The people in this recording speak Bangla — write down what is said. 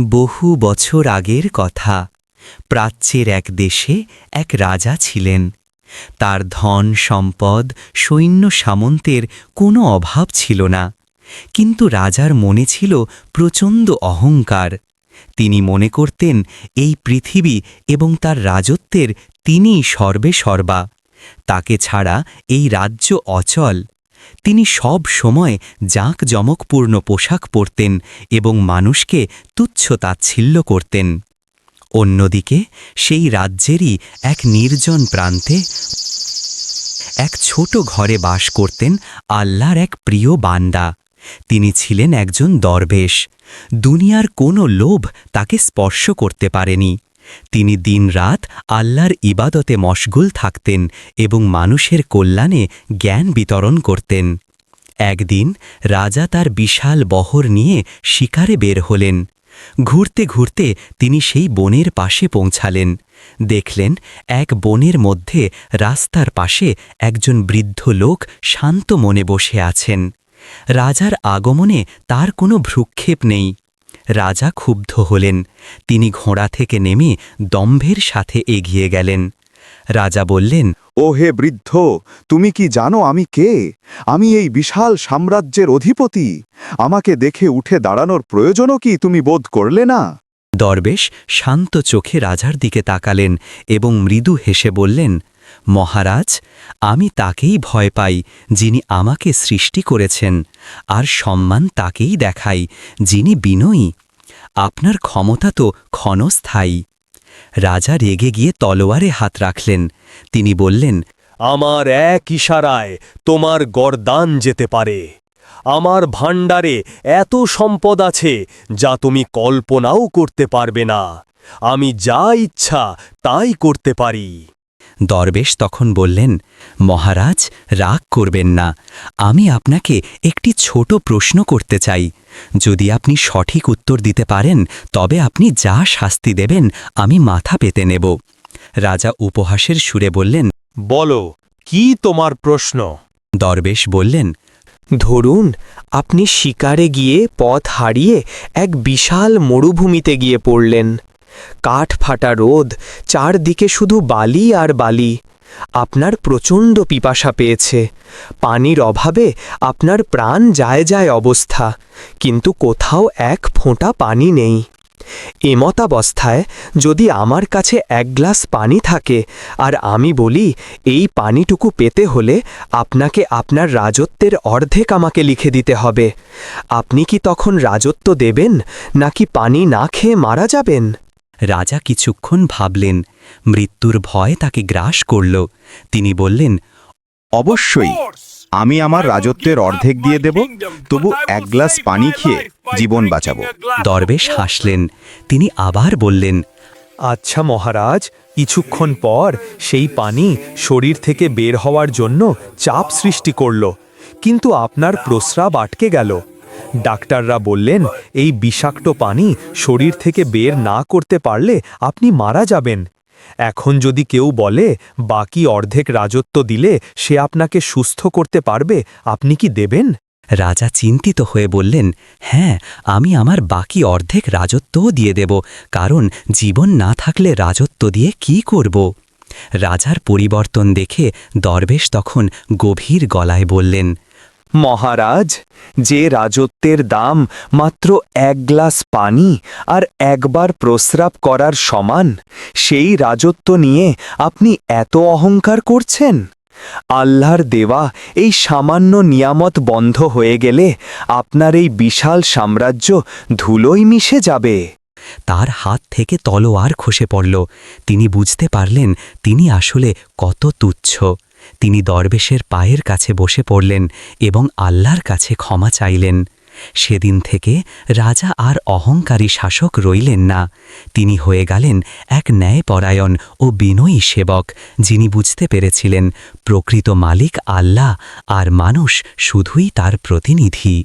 বহু বছর আগের কথা। প্রাচ্যের এক দেশে এক রাজা ছিলেন। তার ধন সম্পদ, সৈন্য সামন্তের কোনো অভাব ছিল না। কিন্তু রাজার মনে ছিল প্রচণ্ড অহংকার। তিনি মনে করতেন, এই পৃথিবী এবং তার রাজত্বের তিনিই সর্বে সর্বা। তাকে ছাড়া এই রাজ্য অচল। তিনি সব সময় জাঁকজমকপূর্ণ পোশাক পরতেন এবং মানুষকে তুচ্ছ তাচ্ছিল্য করতেন। অন্যদিকে সেই রাজ্যেরই এক নির্জন প্রান্তে এক ছোট ঘরে বাস করতেন আল্লাহর এক প্রিয় বান্দা। তিনি ছিলেন একজন দরবেশ। দুনিয়ার কোনো লোভ তাকে স্পর্শ করতে পারেনি। তিনি দিনরাত আল্লাহর ইবাদতে মশগুল থাকতেন এবং মানুষের কল্যাণে জ্ঞান বিতরণ করতেন। একদিন রাজা তার বিশাল বহর নিয়ে শিকারে বের হলেন। ঘুরতে ঘুরতে তিনি সেই বনের পাশে পৌঁছালেন। দেখলেন এক বনের মধ্যে রাস্তার পাশে একজন বৃদ্ধ লোক শান্ত মনে বসে আছেন। রাজার আগমনে তার কোনো ভ্রুক্ষেপ নেই। রাজা ক্ষুব্ধ হলেন। তিনি ঘোড়া থেকে নেমে দম্ভের সাথে এগিয়ে গেলেন। রাজা বললেন ও হে বৃদ্ধ তুমি কি জানো আমি কে? আমি এই বিশাল সাম্রাজ্যের অধিপতি। আমাকে দেখে উঠে দাঁড়ানোর প্রয়োজনও কি তুমি বোধ করলে না? দরবেশ শান্ত চোখে রাজার দিকে তাকালেন এবং মৃদু হেসে বললেন মহারাজ, আমি তাকেই ভয় পাই যিনি আমাকে সৃষ্টি করেছেন, আর সম্মান তাকেই দেখাই যিনি বিনয়ী। আপনার ক্ষমতা তো ক্ষণস্থায়ী। রাজা রেগে গিয়ে তলোয়ারে হাত রাখলেন। তিনি বললেন, আমার এক ইশারায় তোমার গরদান যেতে পারে। আমার ভাণ্ডারে এত সম্পদ আছে যা তুমি কল্পনাও করতে পারবে না। আমি যা ইচ্ছা তাই করতে পারি। দরবেশ তখন বললেন মহারাজ রাগ করবেন না। আমি আপনাকে একটি ছোট প্রশ্ন করতে চাই। যদি আপনি সঠিক উত্তর দিতে পারেন তবে আপনি যা শাস্তি দেবেন আমি মাথা পেতে নেব। রাজা উপহাসের সুরে বললেন বলো কি তোমার প্রশ্ন? দরবেশ বললেন ধরুন আপনি শিকারে গিয়ে পথ হারিয়ে এক বিশাল মরুভূমিতে গিয়ে পড়লেন। কাঠ ফাটা রোদ, চারদিকে শুধু বালি আর বালি। আপনার প্রচণ্ড পিপাসা পেয়েছে। পানির অভাবে আপনার প্রাণ যায় যায় অবস্থা, কিন্তু কোথাও এক ফোঁটা পানি নেই। এমতাবস্থায় যদি আমার কাছে এক গ্লাস পানি থাকে, আর আমি বলি, এই পানিটুকু পেতে হলে আপনাকে আপনার রাজত্বের অর্ধেক আমাকে লিখে দিতে হবে। আপনি কি তখন রাজত্ব দেবেন, নাকি পানি না খেয়ে মারা যাবেন? রাজা কিছুক্ষণ ভাবলেন, মৃত্যুর ভয় তাকে গ্রাস করল। তিনি বললেন, অবশ্যই, আমি আমার রাজত্বের অর্ধেক দিয়ে দেব, তবু এক গ্লাস পানি খেয়ে জীবন বাঁচাবো। দরবেশ হাসলেন। তিনি আবার বললেন আচ্ছা মহারাজ, কিছুক্ষণ পর সেই পানি শরীর থেকে বের হওয়ার জন্য চাপ সৃষ্টি করল, কিন্তু আপনার প্রস্রাব আটকে গেল। ডাক্তাররা বললেন, এই বিষাক্ত পানি শরীর থেকে বের না করতে পারলে আপনি মারা যাবেন। এখন যদি কেউ বলে, বাকি অর্ধেক রাজত্ব দিলে সে আপনাকে সুস্থ করতে পারবে, আপনি কি দেবেন? রাজা চিন্তিত হয়ে বললেন হ্যাঁ আমি আমার বাকি অর্ধেক রাজত্বও দিয়ে দেব, কারণ জীবন না থাকলে রাজত্ব দিয়ে কি করব? রাজার পরিবর্তন দেখে দরবেশ তখন গভীর গলায় বললেন মহারাজ, যে রাজত্বের দাম মাত্র এক গ্লাস পানি আর একবার প্রস্রাব করার সমান, সেই রাজত্ব নিয়ে আপনি এত অহংকার করছেন? আল্লাহর দেওয়া এই সামান্য নিয়ামত বন্ধ হয়ে গেলে আপনার এই বিশাল সাম্রাজ্য ধুলোই মিশে যাবে। তার হাত থেকে তলোয়ার খসে পড়ল। তিনি বুঝতে পারলেন তিনি আসলে কত তুচ্ছ। তিনি দরবেশের পায়ের কাছে বসে পড়লেন এবং আল্লাহর কাছে ক্ষমা চাইলেন। সেদিন থেকে রাজা আর অহংকারী শাসক রইলেন না। তিনি হয়ে গেলেন এক ন্যায়পরায়ণ ও বিনয়ী সেবক, যিনি বুঝতে পেরেছিলেন প্রকৃত মালিক আল্লাহ আর মানুষ শুধুই তার প্রতিনিধি।